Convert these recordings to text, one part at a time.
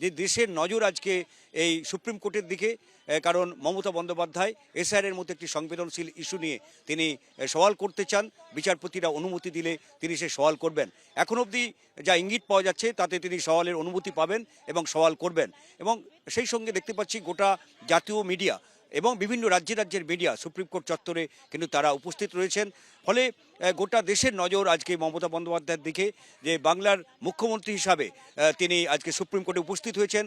যে দেশের নজর আজকে এই সুপ্রিম কোর্টের দিকে কারণ মমতা বন্দ্যোপাধ্যায় এসআইআরের মতো একটি সংবেদনশীল ইস্যু নিয়ে তিনি সওয়াল করতে চান। বিচারপতিরা অনুমতি দিলে তিনি সে সওয়াল করবেন। এখন অবধি যা ইঙ্গিত পাওয়া যাচ্ছে, তাতে তিনি সওয়ালের অনুমতি পাবেন এবং সওয়াল করবেন। এবং সেই সঙ্গে দেখতে পাচ্ছি গোটা জাতীয় মিডিয়া এবং বিভিন্ন রাজ্যে রাজ্যের মিডিয়া সুপ্রিম কোর্ট চত্বরে কিন্তু তারা উপস্থিত রয়েছেন। ফলে গোটা দেশের নজর আজকে মমতা বন্দ্যোপাধ্যায়ের দিকে, যে বাংলার মুখ্যমন্ত্রী হিসাবে তিনি আজকে সুপ্রিম কোর্টে উপস্থিত হয়েছেন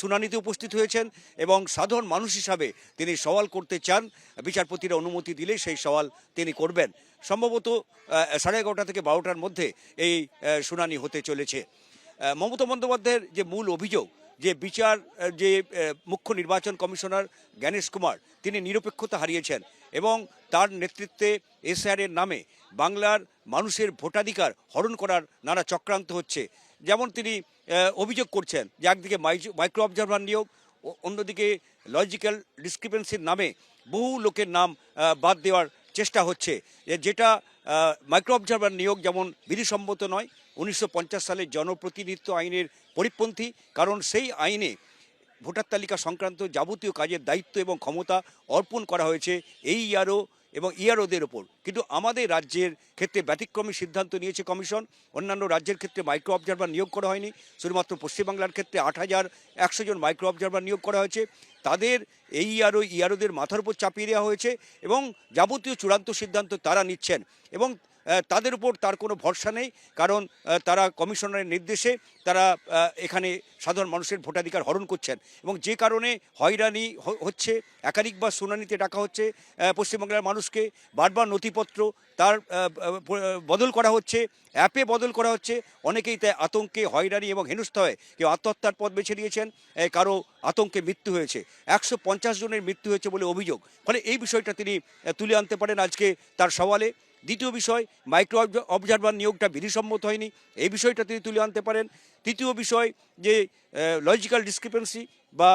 শুনানিতে উপস্থিত হয়েছেন এবং সাধারণ মানুষ হিসাবে তিনি সওয়াল করতে চান। বিচারপতিরা অনুমতি দিলে সেই সওয়াল তিনি করবেন। সম্ভবত সাড়ে এগারোটা থেকে বারোটার মধ্যে এই শুনানি হতে চলেছে। মমতা বন্দ্যোপাধ্যায়ের যে মূল অভিযোগ যে বিচার যে মুখ্য নির্বাচন কমিশনার জ্ঞানেশ কুমার, তিনি নিরপেক্ষতা হারিয়েছেন এবং তার নেতৃত্বে এসআরের নামে বাংলার মানুষের ভোটাধিকার হরণ করার নানা চক্রান্ত হচ্ছে। যেমন তিনি অভিযোগ করছেন যে একদিকে মাই- মাইক্রো অবজারভার নিয়োগ অন্যদিকে লজিক্যাল ডিসক্রিপেন্সির নামে বহু লোকের নাম বাদ দেওয়ার চেষ্টা হচ্ছে। যেটা মাইক্রো অবজারভার নিয়োগ যেমন বিধিসম্মত নয়, উনিশশো সালে জনপ্রতিনিধিত্ব আইনের পরিপন্থী, কারণ সেই আইনে ভোটার তালিকা সংক্রান্ত যাবতীয় কাজের দায়িত্ব এবং ক্ষমতা অর্পণ করা হয়েছে এই ইয়ারও এবং ইয়ারোদের ওপর। কিন্তু আমাদের রাজ্যের ক্ষেত্রে ব্যতিক্রমী সিদ্ধান্ত নিয়েছে কমিশন। অন্যান্য রাজ্যের ক্ষেত্রে মাইক্রো অবজারভার নিয়োগ করা হয়নি। শুধুমাত্র পশ্চিমবাংলার ক্ষেত্রে আট হাজার একশো জন মাইক্রো অবজারভার নিয়োগ করা হয়েছে। তাদের এই ইয়ারও ইয়ারোদের মাথার উপর চাপিয়ে দেওয়া হয়েছে এবং যাবতীয় চূড়ান্ত সিদ্ধান্ত তারা নিচ্ছেন। এবং তাদের উপর তার কোনো ভরসা নেই, কারণ তারা কমিশনারের নির্দেশে তারা এখানে সাধারণ মানুষের ভোটাধিকার হরণ করছেন। এবং যে কারণে হয়রানি হচ্ছে একাধিকবার শুনানিতে ডাকা হচ্ছে পশ্চিমবাংলার মানুষকে, বারবার নথিপত্র তার বদল করা হচ্ছে, অ্যাপে বদল করা হচ্ছে, অনেকেই তাই আতঙ্কে, হয়রানি এবং হেনস্থ হয়ে কেউ আত্মহত্যার পথ বেছে নিয়েছেন কারও আতঙ্কে মৃত্যু হয়েছে। একশো পঞ্চাশ জনের মৃত্যু হয়েছে বলে অভিযোগ। ফলে এই বিষয়টা তিনি তুলে আনতে পারেন আজকে তার সওয়ালে। দ্বিতীয় বিষয় মাইক্রো অবজারভার নিয়োগটা বিধিসম্মত হয়নি। এই বিষয়টা তিনি তুলে আনতে পারেন। তৃতীয় বিষয় যে লজিক্যাল ডিসক্রিপেন্সি বা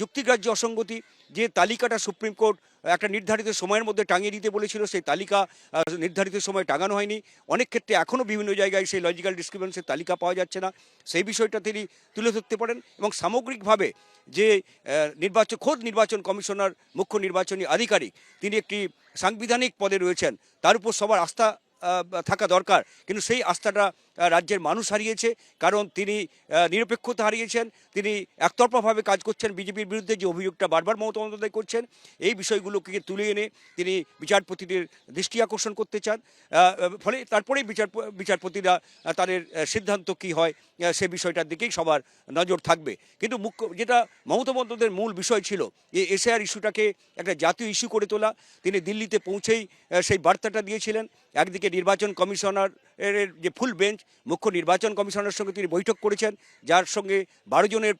যুক্তিগ্রাহ্য অসঙ্গতি, যে তালিকাটা সুপ্রিম কোর্ট একটা নির্ধারিত সময়ের মধ্যে টাঙিয়ে দিতে বলেছিল, সেই তালিকা নির্ধারিত সময় টাঙানো হয়নি। অনেক ক্ষেত্রে এখনও বিভিন্ন জায়গায় সেই লজিক্যাল ডিসক্রিপেন্সির তালিকা পাওয়া যাচ্ছে না। সেই বিষয়টা তিনি তুলে ধরতে পারেন এবং সামগ্রিকভাবে যে নির্বাচন, খোদ নির্বাচন কমিশনার, মুখ্য নির্বাচনী আধিকারিক, তিনি একটি সাংবিধানিক পদে রয়েছেন। তার উপর সবার আস্থা থাকা দরকার। কিন্তু সেই আস্থাটা রাজ্যের মানুষ হারিয়েছে, কারণ তিনি নিরপেক্ষতা হারিয়েছেন, তিনি একতরফাভাবে কাজ করছেন, বিজেপির বিরুদ্ধে যে অভিযোগটা বারবার মমতা বন্দ্যোপাধ্যায় করছেন, এই বিষয়গুলোকে তুলে এনে তিনি বিচারপতিদের দৃষ্টি আকর্ষণ করতে চান ফলে তারপরেই বিচার বিচারপতিরা তাদের সিদ্ধান্ত কী হয় সে বিষয়টার দিকেই সবার নজর থাকবে। কিন্তু মুখ্য, যেটা মমতা বন্দ্যোপাধ্যায়ের মূল বিষয় ছিল, এই এসআর ইস্যুটাকে একটা জাতীয় ইস্যু করে তোলা, তিনি দিল্লিতে পৌঁছেই সেই বার্তাটা দিয়েছিলেন, একদিকে নির্বাচন কমিশনার এর যে ফুল বেঞ্চ, মুখ্য নির্বাচন কমিশনের সঙ্গে তিনি বৈঠক করেছেন, যার সঙ্গে বারো জনের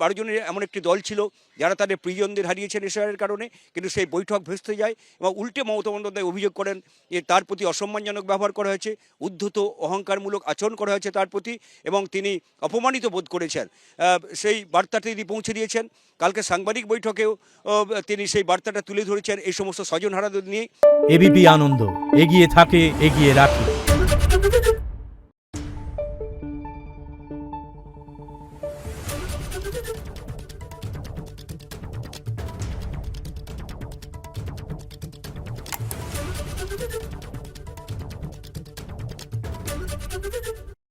বারো জনের এমন একটি দল ছিল, যারা তাদের প্রিয়জনদের হারিয়েছেন এসআরের কারণে, কিন্তু সেই বৈঠক ভেস্তে যায় এবং উল্টে মমতা বন্দ্যোপাধ্যায় অভিযোগ করেন যে তার প্রতি অসম্মানজনক ব্যবহার করা হয়েছে, উদ্ধত, অহংকারমূলক আচরণ করা হয়েছে তার প্রতি এবং তিনি অপমানিত বোধ করেছেন। সেই বার্তাটি তিনি পৌঁছে দিয়েছেন। কালকে সাংবাদিক বৈঠকেও তিনি সেই বার্তাটা তুলে ধরেছেন এই সমস্ত স্বজন হারাদের নিয়ে। এবিপি আনন্দ, এগিয়ে থাকে, এগিয়ে রাখে। Thank you.